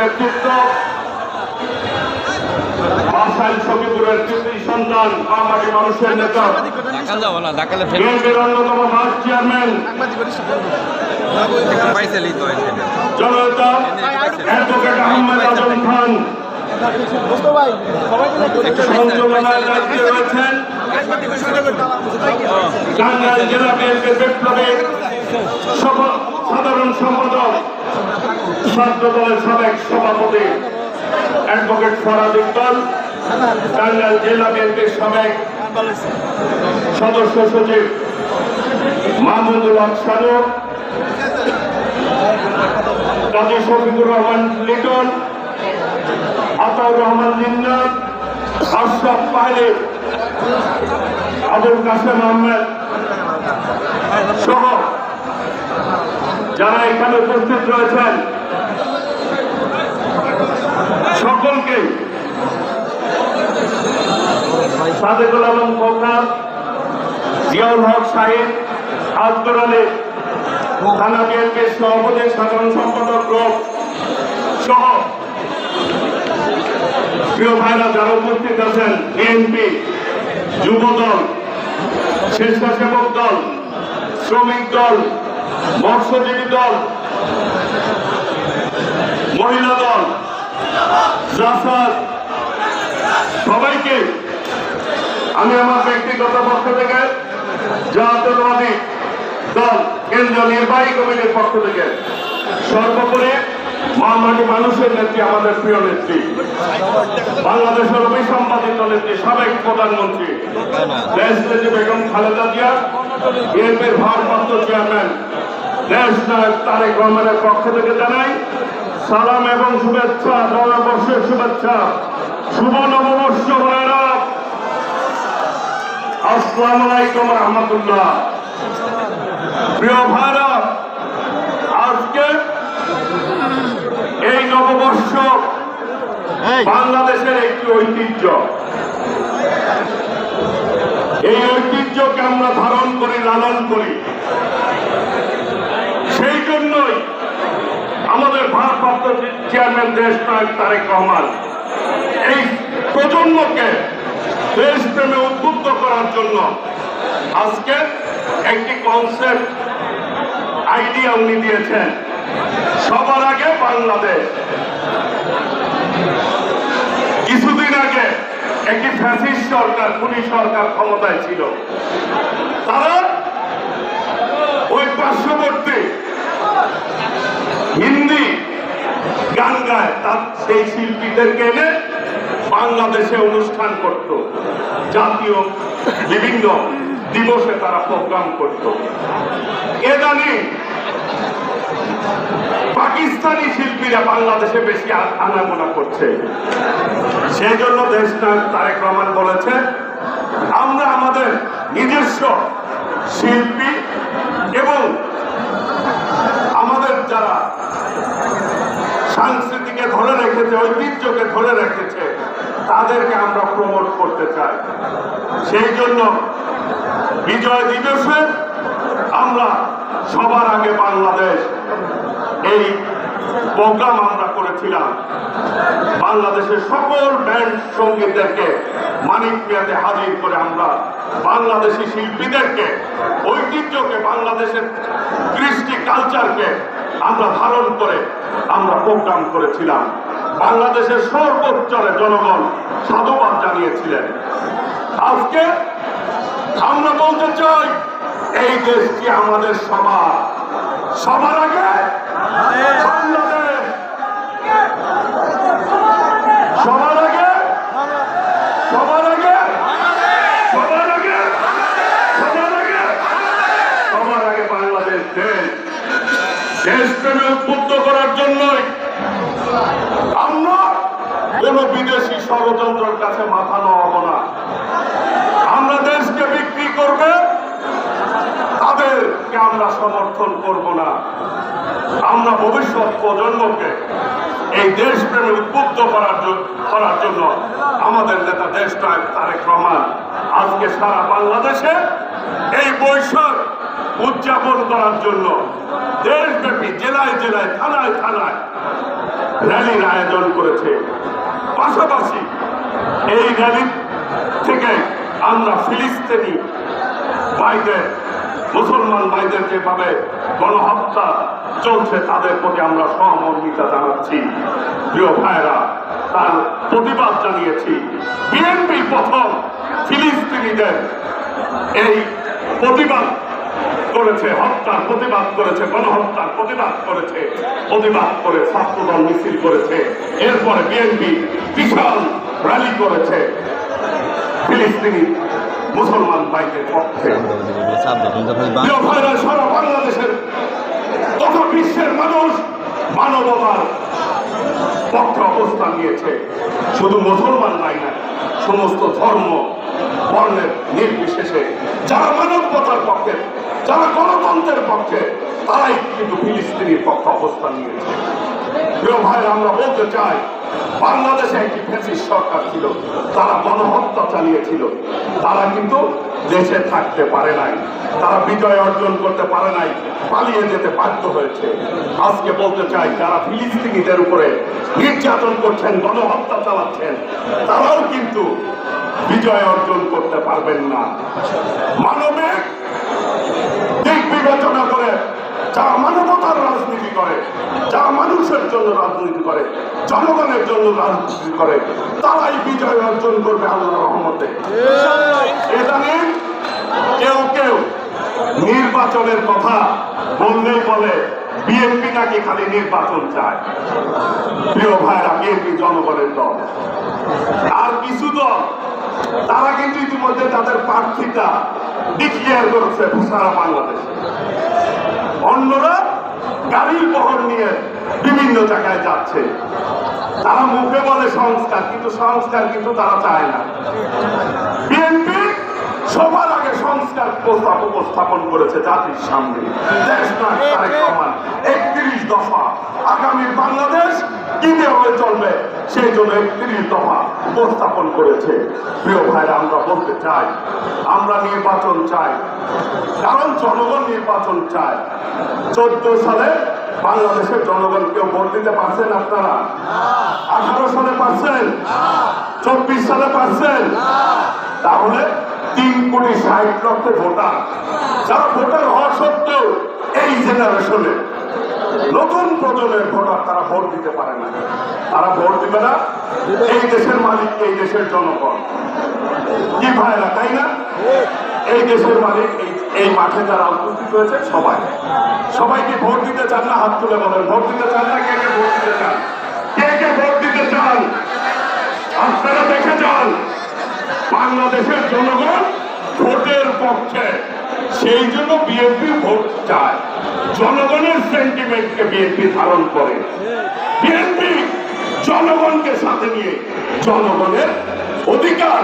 নেতৃত্ব বাসাইল সখীপুরের কৃতি সন্তান আমাকে মানুষের নেতা। ঢাকা যাব না ঢাকালে ফেল বিএনপির অন্যতম ভাইস চেয়ারম্যান। পাইছেলি তো এখানে জনতা অ্যাডভোকেট আহমেদ আজম খান। সঞ্চালনায় দায়িত্বে রয়েছেন। টাঙ্গাইল জেলা বিএনপির বিপ্লবী সাধারণ সম্পাদক। ছাত্র সাবেক সভাপতি অ্যাডভোকেট ফরাদ ইকবাল, টাঙ্গাইল জেলা বিএনপির সাবেক সদস্য সচিব মাহমুদুল হক সানু, কাজী শফিকুর রহমান লিটন, আতাউর রহমান জিন্না আশরাফ পাহলে, আবুল কাসেম আহমেদ সহ যারা এখানে উপস্থিত রয়েছেন। সকলকে সাদেকুল আলম কোকা জিয়াউল হক সাহেব, আজগর আলী, থানা বিএনপির সভাপতি, সাধারণ সম্পাদক গ্রুপ সহ প্রিয় ভাইরা যারা উপস্থিত আছেন, বিএনপি যুব দল স্বেচ্ছাসেবক দল, শ্রমিক দল, মৎস্যজীবী দল দল জাসাদ সবাইকে আমি আমার ব্যক্তিগত পক্ষ থেকে জাতীয়তাবাদী দল, কেন্দ্রীয় নির্বাহী কমিটির পক্ষ থেকে সর্বোপরি মহামাটি মানুষের নেত্রী, আমাদের প্রিয় নেত্রী, বাংলাদেশের অভিসম্পাদিত নেত্রী, সাবেক প্রধানমন্ত্রী দেশ নেত্রী বেগম খালেদা জিয়া, বিএনপির ভারপ্রাপ্ত চেয়ারম্যান, দেশ তারেক রহমানের পক্ষ থেকে জানাই সালাম এবং শুভেচ্ছা নববর্ষের শুভেচ্ছা। শুভ নববর্ষ ভাইরা আসসালামু আলাইকুম রহমতুল্লাহ। প্রিয় ভারত আজকে এই নববর্ষ বাংলাদেশের একটি ঐতিহ্য। এই ঐতিহ্যকে আমরা ধারণ করি লালন করি সেই জন্যই আমাদের ভারপ্রাপ্ত চেয়ারম্যান দেশ নায়ক তারেক রহমান। এই প্রজন্মকে দেশপ্রেমে উদ্বুদ্ধ করার জন্য আজকে একটি কনসেপ্ট আইডিয়া উনি দিয়েছেন। সবার আগে বাংলাদেশ। কিছুদিন আগে একটি ফ্যাসিস্ট সরকার খুনি সরকার ক্ষমতায় ছিল। তারা ওই পার্শ্ববর্তী হিন্দি গান গায়, তার সেই শিল্পীদেরকে এনে বাংলাদেশে অনুষ্ঠান করত। জাতীয় বিভিন্ন দিবসে তারা প্রোগ্রাম করত। এ জানি, পাকিস্তানি শিল্পীরা বাংলাদেশে বেশি আনাগোনা করছে। সেই জন্য দেশ নায়ক তারেক রহমান বলেছে, আমরা আমাদের নিজস্ব শিল্পী এবং আমাদের যারা সংস্কৃতিকে ধরে রেখেছে, ঐতিহ্যকে ধরে রেখেছে। তাদেরকে আমরা প্রমোট করতে চাই। সেই জন্য বিজয় দিবসে আমরা সবার আগে বাংলাদেশ, এই প্রোগ্রাম আমরা করেছিলাম। বাংলাদেশের সকল ব্যান্ড সঙ্গীতদেরকে মানিক মিয়াতে হাজির করে আমরা বাংলাদেশি শিল্পীদেরকে, ঐতিহ্যকে, বাংলাদেশের কৃষ্টি কালচারকে আমরা ধারণ করে আমরা প্রোগ্রাম করেছিলাম। বাংলাদেশের সর্বোচ্চরে জনগণ সাধুবাদ জানিয়েছিলেন। আজকে আমরা বলতে চাই, এই দেশটি আমাদের সবার। সবার আগে বাংলাদেশ সবার আগে সবার আগে সবার আগে সবার আগে সবার আগে বাংলাদেশ দেশ দেশপ্রেমে উদ্বুদ্ধ করার জন্যই আমরা কোন বিদেশি ষড়যন্ত্রের কাছে মাথা নোয়াবো না। আমরা দেশকে বিক্রি করবে, তাদেরকে আমরা সমর্থন করব না। আমরা ভবিষ্যৎ প্রজন্মকে এই দেশপ্রেমে উদ্বুদ্ধ করার করার জন্য আমাদের নেতা দেশ নায়ক তারেক রহমান আজকে সারা বাংলাদেশে এই বৈশাখ উদযাপন করার জন্য দেশব্যাপী জেলায় জেলায়, থানায় থানায় র্যালির আয়োজন করেছে। পাশাপাশি এই র্যালি থেকে আমরা ফিলিস্তিনি ভাইদের, মুসলমান ভাইদের যেভাবে গণহত্যা চলছে, তাদের প্রতি আমরা সহমর্মিতা জানাচ্ছি। প্রিয় ভাইরা তার প্রতিবাদ জানিয়েছি। বিএনপি প্রথম ফিলিস্তিনিদের এই প্রতিবাদ করেছে, হত্যার প্রতিবাদ করেছে, গণহত্যার প্রতিবাদ করেছে প্রতিবাদ করে ছাত্রদল মিছিল করেছে, এরপরে বিএনপি বিশাল র্যালি করেছে। ফিলিস্তিনি মুসলমান ভাইদের পক্ষে। সারা বাংলাদেশের তথা বিশ্বের মানুষ মানবতার পক্ষে অবস্থান নিয়েছে। শুধু মুসলমান নাই না সমস্ত ধর্ম, বর্ণের নির্বিশেষে যারা মানবতার পক্ষে যারা গণতন্ত্রের পক্ষে, তারাই কিন্তু ফিলিস্তিনির পক্ষে অবস্থান নিয়েছে। প্রিয় ভাইরা, আমরা বলতে চাই, বাংলাদেশে একটি ফ্যাসিস্ট সরকার ছিল, তারা গণহত্যা চালিয়েছিল। তারা কিন্তু দেশে থাকতে পারে নাই, তারা বিজয় অর্জন করতে পারে নাই, পালিয়ে যেতে বাধ্য হয়েছে। আজকে বলতে চাই, যারা ফিলিস্তিনিদের উপরে নির্যাতন করছেন, গণহত্যা চালাচ্ছেন, তারাও কিন্তু বিজয় অর্জন করতে পারবেন না। মানবিক বিবেচনা করে যারা মানবতার রাজনীতি করে যারা মানুষের জন্য রাজনীতি করে, জনগণের জন্য রাজনীতি করে, তারাই বিজয় অর্জন করবে আল্লাহ রহমতে। এদানিং কেউ কেউ নির্বাচনের কথা বললেই বলে, বিএনপি নাকি খালি নির্বাচন চায়। প্রিয় ভাইরা, বিএনপি জনগণের দল। আর কিছু দল, তারা কিন্তু ইতিমধ্যে তাদের প্রার্থীটা ডিক্লেয়ার করেছে সারা বাংলাদেশে। অন্যরা গাড়ির বহর নিয়ে বিভিন্ন জায়গায় যাচ্ছে। তারা মুখে বলে সংস্কার, কিন্তু সংস্কার কিন্তু তারা চায় না। বিএনপি সবার আগে সংস্কার প্রস্তাব উপস্থাপন করেছে জাতির সামনে। একত্রিশ দফা। আগামী বাংলাদেশ কিনে হয়ে চলবে? সেই জন্য একত্রিশ দফা। উপস্থাপন করেছে। প্রিয় ভাইরা, আমরা বলতে চাই, আমরা নির্বাচন চাই, কারণ জনগণ নির্বাচন চায়। চোদ্দ সালে বাংলাদেশের জনগণ কেউ ভোট দিতে পারছেন আপনারা? আঠারো সালে পারছেন? চব্বিশ সালে পারছেন? তাহলে তিন কোটি ষাট লক্ষ ভোটার, যারা ভোটার হওয়া সত্ত্বেও এই জেনারেশনে নতুন প্রজন্মের ভোটার তারা ভোট দিতে পারে না। তারা ভোট দিবে না। এই দেশের মালিক, এই দেশের জনগণ। কি ভাইরা, তাই না? এই দেশের মালিক, এই মাঠে যারা উপস্থিত হয়েছে, সবাই। সবাইকে ভোট দিতে চান না, হাত তুলে বলেন, ভোট দিতে চান না, কে কে ভোট দিতে চান? কে কে ভোট দিতে চান? আপনারা দেখে যান। বাংলাদেশের জনগণ ভোটের পক্ষে। সেই জন্য বিএনপি ভোট চায়। জনগণের সেন্টিমেন্টকে বিএনপি ধারণ করে। বিএনপি জনগণকে সাথে নিয়ে জনগণের অধিকার,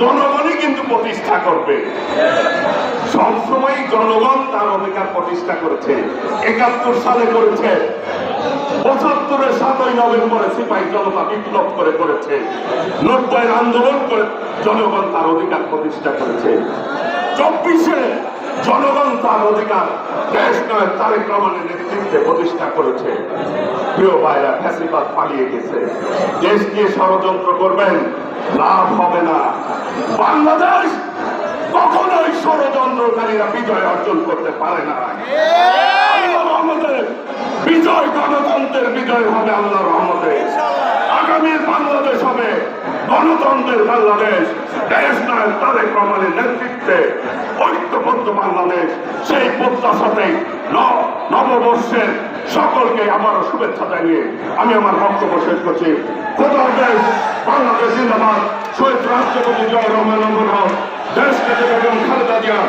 জনগণই কিন্তু প্রতিষ্ঠা করবে। সবসময় জনগণ তার অধিকার প্রতিষ্ঠা করেছে। একাত্তর সালে করেছে। পঁচাত্তরের সাতই নভেম্বরে সিপাহী জনতা বিপ্লব করে করেছে। নব্বইয়ের আন্দোলন করে জনগণ তার অধিকার প্রতিষ্ঠা করেছে। চব্বিশে জনগণ তার অধিকার, দেশ নয়, তারেক রহমানের নেতৃত্বে প্রতিষ্ঠা করেছে। প্রিয় ভাইরা, ফ্যাসিবাদ পালিয়ে গেছে। দেশ নিয়ে ষড়যন্ত্র করবেন, লাভ হবে না। বাংলাদেশ কখনোই ষড়যন্ত্রকারীরা বিজয় অর্জন করতে পারে না। বিজয় গণতন্ত্রের বিজয় হবে আল্লাহ রহমতে। আগামীর বাংলাদেশ হবে গণতন্ত্রের বাংলাদেশ। দেশ নয় তারেক রহমানের নেতৃত্বে ঐক্যবদ্ধ বাংলাদেশ, সেই প্রত্যাশাতে নববর্ষের সকলকে আমার শুভেচ্ছা জানিয়ে আমি আমার বক্তব্য শেষ করছি। কোথাও দেশ, বাংলাদেশ জিন্দাবাদ। শহীদ রাষ্ট্রপতি জয় রহমান দেশকে খালেদা জিয়া।